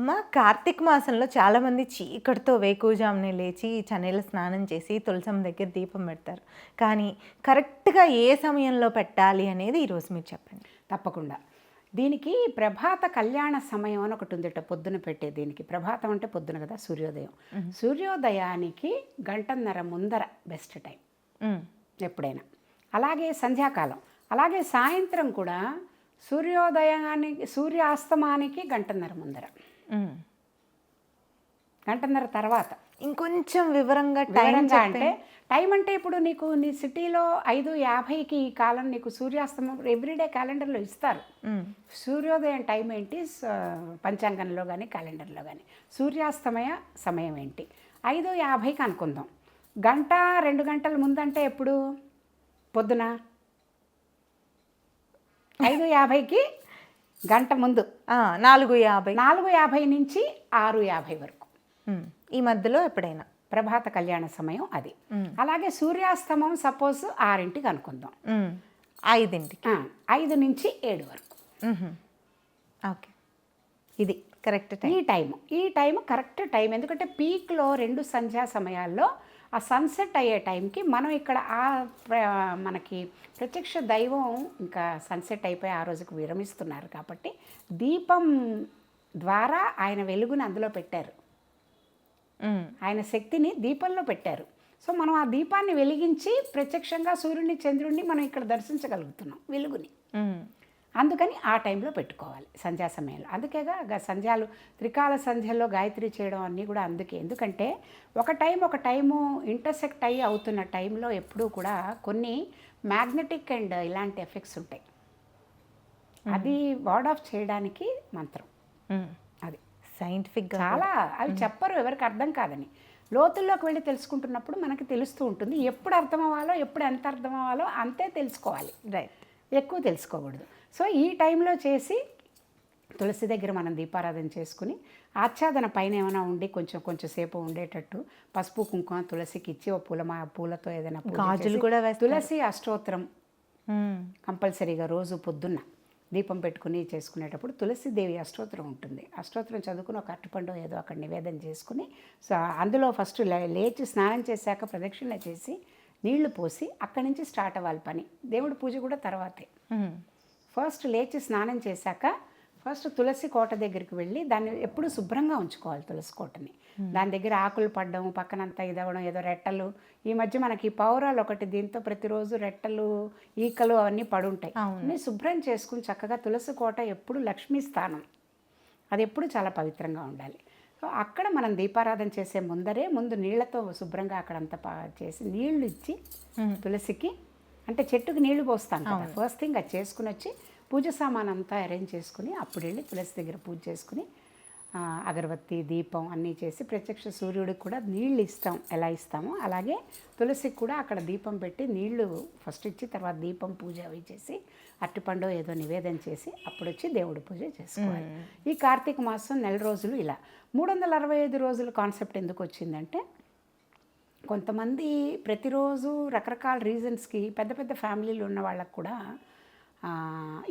అమ్మ కార్తీక మాసంలో చాలా మంది చీకటితో వేకువజామునే లేచి చన్నీళ్ళ స్నానం చేసి తులసమ్మ దగ్గర దీపం పెడతారు. కానీ కరెక్ట్గా ఏ సమయంలో పెట్టాలి అనేది ఈరోజు మీరు చెప్పండి. తప్పకుండా. దీనికి ప్రభాత కళ్యాణ సమయం అని ఒకటి ఉందిట పొద్దున పెట్టే దీనికి. ప్రభాతం అంటే పొద్దున కదా సూర్యోదయం. సూర్యోదయానికి గంటన్నర ముందర బెస్ట్ టైం. ఎప్పుడైనా. అలాగే సంధ్యాకాలం. అలాగే సాయంత్రం కూడా సూర్యోదయానికి సూర్యాస్తమానికి గంటన్నర ముందర. గంటన్నర తర్వాత. ఇంకొంచెం వివరంగా టైం అంటే టైం అంటే ఇప్పుడు నీకు నీ సిటీలో ఐదు యాభైకి ఈ కాలం నీకు సూర్యాస్తమం ఎవ్రీడే క్యాలెండర్లో ఇస్తారు. సూర్యోదయం టైం ఏంటి? పంచాంగంలో కానీ క్యాలెండర్లో కానీ సూర్యాస్తమయ సమయం ఏంటి? ఐదు యాభైకి అనుకుందాం. గంట రెండు గంటల ముందంటే ఎప్పుడు? పొద్దున? ఐదు యాభైకి గంట ముందు. నాలుగు యాభై. నాలుగు యాభై నుంచి ఆరు యాభై వరకు. ఈ మధ్యలో ఎప్పుడైనా ప్రభాత కళ్యాణ సమయం అది. అలాగే సూర్యాస్తమం సపోజ్ ఆరింటికి అనుకుందాం. ఐదింటికి. ఐదు నుంచి ఏడు వరకు. ఓకే. ఇది. కరెక్ట్ టైం ఈ టైం. ఈ టైం కరెక్ట్ టైం. ఎందుకంటే పీక్లో రెండు సంధ్యా సమయాల్లో ఆ సన్సెట్ అయ్యే టైంకి మనం ఇక్కడ ఆ మనకి ప్రత్యక్ష దైవం ఇంకా సన్సెట్ అయిపోయి ఆ రోజుకు విరమిస్తున్నారు కాబట్టి దీపం ద్వారా ఆయన వెలుగుని అందులో పెట్టారు. ఆయన శక్తిని దీపంలో పెట్టారు. సో మనం ఆ దీపాన్ని వెలిగించి ప్రత్యక్షంగా సూర్యుని చంద్రుడిని మనం ఇక్కడ దర్శించగలుగుతున్నాం వెలుగుని. అందుకని ఆ టైంలో పెట్టుకోవాలి సంధ్యా సమయంలో. అందుకేగా సంధ్యాలు త్రికాల సంధ్యలో గాయత్రి చేయడం అన్నీ కూడా అందుకే. ఎందుకంటే ఒక టైం ఒక టైము ఇంటర్సెక్ట్ అయ్యి అవుతున్న టైంలో ఎప్పుడూ కూడా కొన్ని మ్యాగ్నెటిక్ అండ్ ఇలాంటి ఎఫెక్ట్స్ ఉంటాయి. అది వార్డ్ ఆఫ్ చేయడానికి మంత్రం. అది. సైంటిఫిక్గా చాలా అవి చెప్పరు ఎవరికి అర్థం కాదని. లోతుల్లోకి వెళ్ళి తెలుసుకుంటున్నప్పుడు మనకి తెలుస్తూ ఉంటుంది. ఎప్పుడు అర్థం అవ్వాలో ఎప్పుడు ఎంత అర్థం అవ్వాలో అంతే తెలుసుకోవాలి. రైట్. ఎక్కువ తెలుసుకోకూడదు. సో ఈ టైంలో చేసి తులసి దగ్గర మనం దీపారాధన చేసుకుని ఆచ్ఛాదన పైన ఏమైనా ఉండి కొంచెం కొంచెం సేపు ఉండేటట్టు పసుపు కుంకుమ తులసికి ఇచ్చి ఓ పూల మా పూలతో ఏదైనా గాజులు కూడా. తులసి అష్టోత్తరం కంపల్సరీగా రోజు పొద్దున్న దీపం పెట్టుకుని చేసుకునేటప్పుడు తులసిదేవి అష్టోత్తరం ఉంటుంది. అష్టోత్తరం చదువుకుని ఒక అట్టుపండు ఏదో అక్కడ నివేదన చేసుకుని సో అందులో ఫస్ట్ లేచి స్నానం చేశాక ప్రదక్షిణ చేసి నీళ్ళు పోసి అక్కడి నుంచి స్టార్ట్ అవ్వాలి పని. దేవుడి పూజ కూడా తర్వాతే. ఫస్ట్ లేచి స్నానం చేశాక ఫస్ట్ తులసి కోట దగ్గరికి వెళ్ళి దాన్ని ఎప్పుడు శుభ్రంగా ఉంచుకోవాలి తులసి కోటని. దాని దగ్గర ఆకులు పడడం పక్కనంతా ఇదవడం ఏదో రెట్టలు. ఈ మధ్య మనకి పౌరాలు ఒకటి దీంతో ప్రతిరోజు రెట్టలు ఈకలు అవన్నీ పడుంటాయి. అన్నీ శుభ్రం చేసుకుని చక్కగా తులసి కోట ఎప్పుడు లక్ష్మీ స్థానం. అది ఎప్పుడు చాలా పవిత్రంగా ఉండాలి. సో అక్కడ మనం దీపారాధన చేసే ముందరే ముందు నీళ్ళతో శుభ్రంగా అక్కడంతా చేసి నీళ్ళు ఇచ్చి తులసికి అంటే చెట్టుకి నీళ్ళు పోస్తాం కదా. ఫస్ట్ థింగ్ అది చేసుకుని వచ్చి పూజ సామాన్ అంతా అరేంజ్ చేసుకుని అప్పుడు వెళ్ళి తులసి దగ్గర పూజ చేసుకుని అగరబత్తి దీపం అన్నీ చేసి ప్రత్యక్ష సూర్యుడికి కూడా నీళ్ళు ఇస్తాం. ఎలా ఇస్తామో అలాగే తులసికి కూడా అక్కడ దీపం పెట్టి నీళ్ళు ఫస్ట్ ఇచ్చి తర్వాత దీపం పూజ అవి చేసి అరటిపండు ఏదో నివేదన చేసి అప్పుడు వచ్చి దేవుడి పూజ చేసుకోవాలి. ఈ కార్తీక మాసం నెల రోజులు ఇలా. మూడు వందల అరవై ఐదు రోజుల కాన్సెప్ట్ ఎందుకు వచ్చిందంటే కొంతమంది ప్రతిరోజు రకరకాల రీజన్స్కి పెద్ద పెద్ద ఫ్యామిలీలు ఉన్న వాళ్ళకు కూడా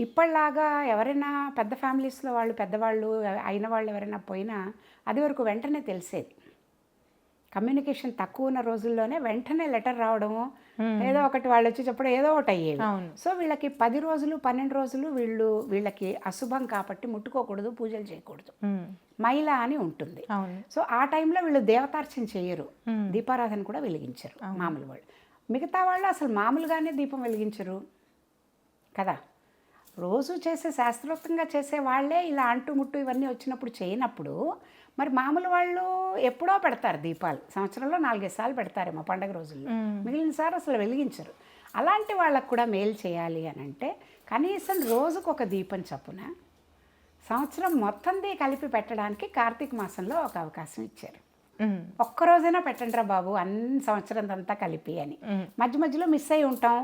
ఇప్పటిలాగా ఎవరైనా పెద్ద ఫ్యామిలీస్లో వాళ్ళు పెద్దవాళ్ళు అయిన వాళ్ళు ఎవరైనా పోయినా అది వరకు వెంటనే తెలిసేది. కమ్యూనికేషన్ తక్కువ ఉన్న రోజుల్లోనే వెంటనే లెటర్ రావడము ఏదో ఒకటి వాళ్ళు వచ్చి చెప్పడం ఏదో ఒకటి అయ్యేది. సో వీళ్ళకి పది రోజులు పన్నెండు రోజులు వీళ్ళు వీళ్ళకి అశుభం కాబట్టి ముట్టుకోకూడదు పూజలు చేయకూడదు. మైల అని ఉంటుంది. సో ఆ టైంలో వీళ్ళు దేవతార్చన చేయరు. దీపారాధన కూడా వెలిగించరు మామూలు వాళ్ళు. మిగతా వాళ్ళు అసలు మామూలుగానే దీపం వెలిగించరు. కదా? రోజు చేసే శాస్త్రోక్తంగా చేసే వాళ్ళే ఇలా అంటు ముట్టు ఇవన్నీ వచ్చినప్పుడు చేయనప్పుడు మరి మామూలు వాళ్ళు ఎప్పుడో పెడతారు దీపాలు. సంవత్సరంలో నాలుగైదు సార్లు పెడతారేమో పండగ రోజుల్లో. మిగిలిన సార్లు అసలు వెలిగించరు. అలాంటి వాళ్ళకు కూడా మేలు చేయాలి అని అంటే కనీసం రోజుకు ఒక దీపం చొప్పున సంవత్సరం మొత్తంది కలిపి పెట్టడానికి కార్తీక మాసంలో ఒక అవకాశం ఇచ్చారు. ఉమ్, ఒక్క రోజైనా పెట్టండిరా బాబు అన్ని సంవత్సరం అంతా కలిపి అని. మధ్య మధ్యలో మిస్ అయి ఉంటాం.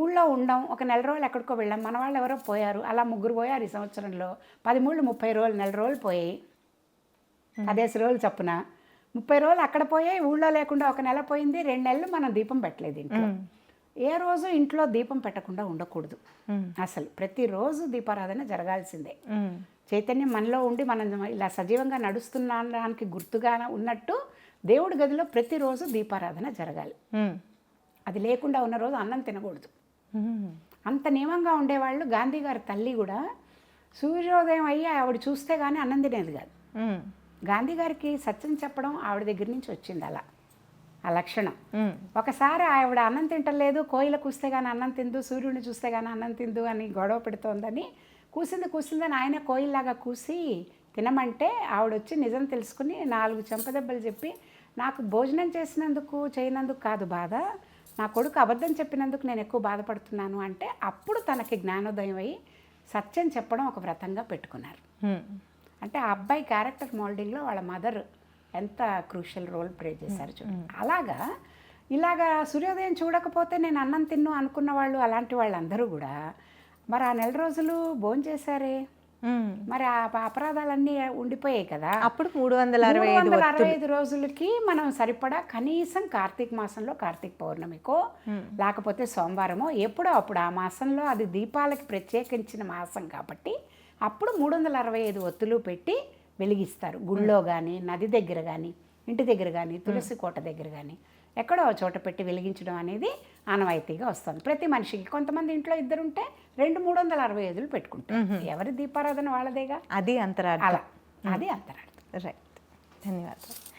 ఊళ్ళో ఉండం. ఒక నెల రోజులు ఎక్కడికో వెళ్ళాం. మన వాళ్ళు ఎవరో పోయారు. అలా ముగ్గురు పోయారు ఈ సంవత్సరంలో. పది మూడు ముప్పై రోజులు నెల రోజులు పోయాయి. పదేసి రోజులు చప్పున. ముప్పై రోజులు అక్కడ పోయాయి ఊళ్ళో లేకుండా ఒక నెల పోయింది రెండు నెలలు మనం దీపం పెట్టలేదు ఇంట్లో. ఏ రోజు ఇంట్లో దీపం పెట్టకుండా ఉండకూడదు. అసలు ప్రతిరోజు దీపారాధన జరగాల్సిందే. చైతన్యం మనలో ఉండి మనం ఇలా సజీవంగా నడుస్తున్నానికి గుర్తుగా ఉన్నట్టు దేవుడి గదిలో ప్రతిరోజు దీపారాధన జరగాలి. అది లేకుండా ఉన్న రోజు అన్నం తినకూడదు. అంత నియమంగా ఉండేవాళ్ళు గాంధీ గారి తల్లి కూడా సూర్యోదయం అయ్యి ఆవిడ చూస్తే కానీ అన్నం తినేది కాదు. గాంధీ గారికి సత్యం చెప్పడం ఆవిడ దగ్గర నుంచి వచ్చింది అలా ఆ లక్షణం. ఒకసారి ఆవిడ అన్నం తింటలేదు కోయిల కూస్తే కానీ అన్నం తిందు సూర్యుడిని చూస్తే కానీ అన్నం తిందు అని గొడవ పెడుతోందని కూసింది కూసిందని ఆయన కోయిల్లాగా కూసి తినమంటే ఆవిడ వచ్చి నిజం తెలుసుకుని నాలుగు చెంపదెబ్బలు చెప్పి నాకు భోజనం చేసినందుకు చేయనందుకు కాదు బాధ నా కొడుకు అబద్ధం చెప్పినందుకు నేను ఎక్కువ బాధపడుతున్నాను అంటే అప్పుడు తనకి జ్ఞానోదయం అయ్యి సత్యం చెప్పడం ఒక వ్రతంగా పెట్టుకున్నారు. అంటే ఆ అబ్బాయి క్యారెక్టర్ మోల్డింగ్లో వాళ్ళ మదర్ ఎంత క్రూషియల్ రోల్ ప్లే చేశారు చూడండి అలాగా ఇలాగా సూర్యోదయం చూడకపోతే నేను అన్నం తిన్ను అనుకున్న వాళ్ళు అలాంటి వాళ్ళందరూ కూడా మరి ఆ నెల రోజులు భోంచేశారే. మరి ఆ అపరాధాలన్నీ ఉండిపోయాయి కదా. అప్పుడు మూడు వందల అరవై వందల అరవై ఐదు రోజులకి మనం సరిపడా కనీసం కార్తీక మాసంలో కార్తీక పౌర్ణమికో లేకపోతే సోమవారమో ఎప్పుడో అప్పుడు ఆ మాసంలో అది దీపాలకి ప్రత్యేకించిన మాసం కాబట్టి అప్పుడు మూడు వందల అరవై ఐదు ఒత్తులు పెట్టి వెలిగిస్తారు. గుళ్ళో కానీ నది దగ్గర కానీ ఇంటి దగ్గర కానీ తులసి కోట దగ్గర కానీ ఎక్కడో చోట పెట్టి వెలిగించడం అనేది ఆనవాయితీగా వస్తుంది. ప్రతి మనిషికి కొంతమంది ఇంట్లో ఇద్దరుంటే రెండు మూడు వందల అరవై ఐదులు పెట్టుకుంటారు ఎవరి దీపారాధన వాళ్ళదేగా? అది అంతరార్థం. అలా. అది అంతరార్థం. రైట్ ధన్యవాదాలు.